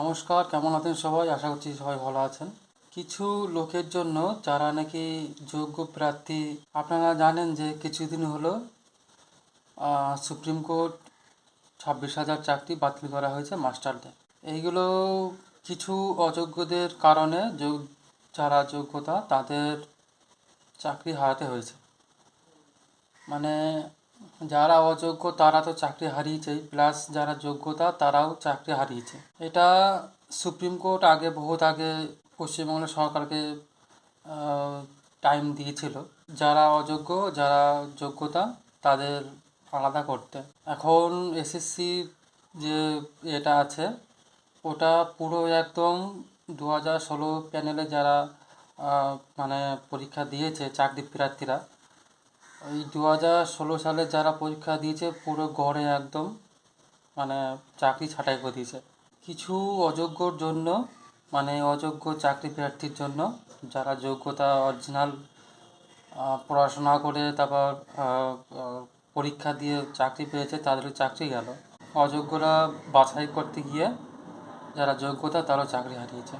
নমস্কার, কেমন আছেন সবাই? আশা করছি সবাই ভালো আছেন। কিছু লোকের জন্য যারা নাকি যোগ্য প্রার্থী, আপনারা জানেন যে কিছুদিন হলো সুপ্রিম কোর্ট ছাব্বিশ হাজার চাকরি বাতিল করা হয়েছে মাস্টারদের। এইগুলো কিছু অযোগ্যদের কারণে যারা যোগ্যতা, তাদের চাকরি হারাতে হয়েছে। মানে যারা অযোগ্য, তারা তো চাকরি হারিয়েছেই প্লাস যারা যোগ্যতা, তারাও চাকরি হারিয়েছে। এটা সুপ্রিম কোর্ট আগে, বহুত আগে পশ্চিমবঙ্গ সরকারকে টাইম দিয়েছিল। যারা অযোগ্য, যারা যোগ্যতা, তাদের আলাদা করতে। এখন এসএসসি যে এটা আছে, ওটা পুরো একদম দু হাজার ষোলো প্যানেলে যারা মানে পরীক্ষা দিয়েছে, চাকরি প্রার্থীরা ওই দু হাজার ষোলো সালে যারা পরীক্ষা দিয়েছে, পুরো গড়ে একদম মানে চাকরি ছাঁটাই করে দিয়েছে। কিছু অযোগ্যর জন্য মানে অযোগ্য চাকরি প্রার্থীর জন্য যারা যোগ্যতা অরিজিনাল পড়াশোনা করে তারপর পরীক্ষা দিয়ে চাকরি পেয়েছে তাদের চাকরি গেল। অযোগ্যরা বাছাই করতে গিয়ে যারা যোগ্যতা তারাও চাকরি হারিয়েছে।